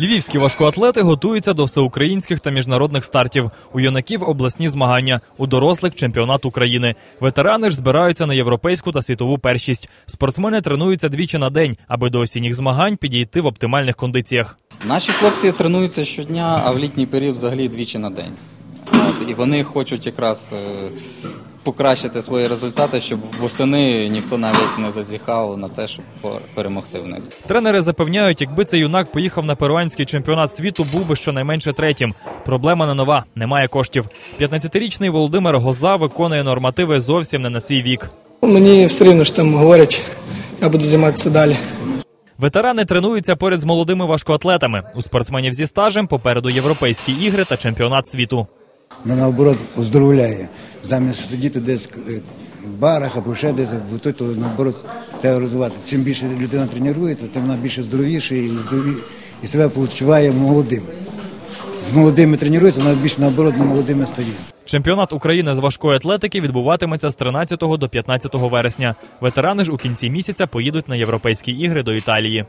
Львівські важкоатлети готуються до всеукраїнських та міжнародних стартів. У юнаків обласні змагання, у дорослих чемпіонат України. Ветерани ж збираються на європейську та світову першість. Спортсмени тренуються двічі на день, аби до осінніх змагань підійти в оптимальних кондиціях. Наші хлопці тренуються щодня, а в літній період взагалі двічі на день. І вони хочуть якраз е, покращити свої результати, щоб восени ніхто навіть не зазіхав на те, щоб по- перемогти в них. Тренери запевняють, якби цей юнак поїхав на перуанський чемпіонат світу, був би щонайменше третім. Проблема не нова, немає коштів. 15-річний Володимир Гоза виконує нормативи зовсім не на свій вік. Мені все рівно що там говорять, я буду займатися далі. Ветерани тренуються поряд з молодими важкоатлетами. У спортсменів зі стажем попереду європейські ігри та чемпіонат світу. Наоборот оздоровляє. Замість сидіти десь е, в барах або ще десь, в той, то наоборот треба розвивати. Чим більше людина тренується, тим вона більше здоровіша і, здорові, і себе почуває молодим. З молодими тренується, вона більше наоборот молодими стає. Чемпіонат України з важкої атлетики відбуватиметься з 13 до 15 вересня. Ветерани ж у кінці місяця поїдуть на європейські ігри до Італії.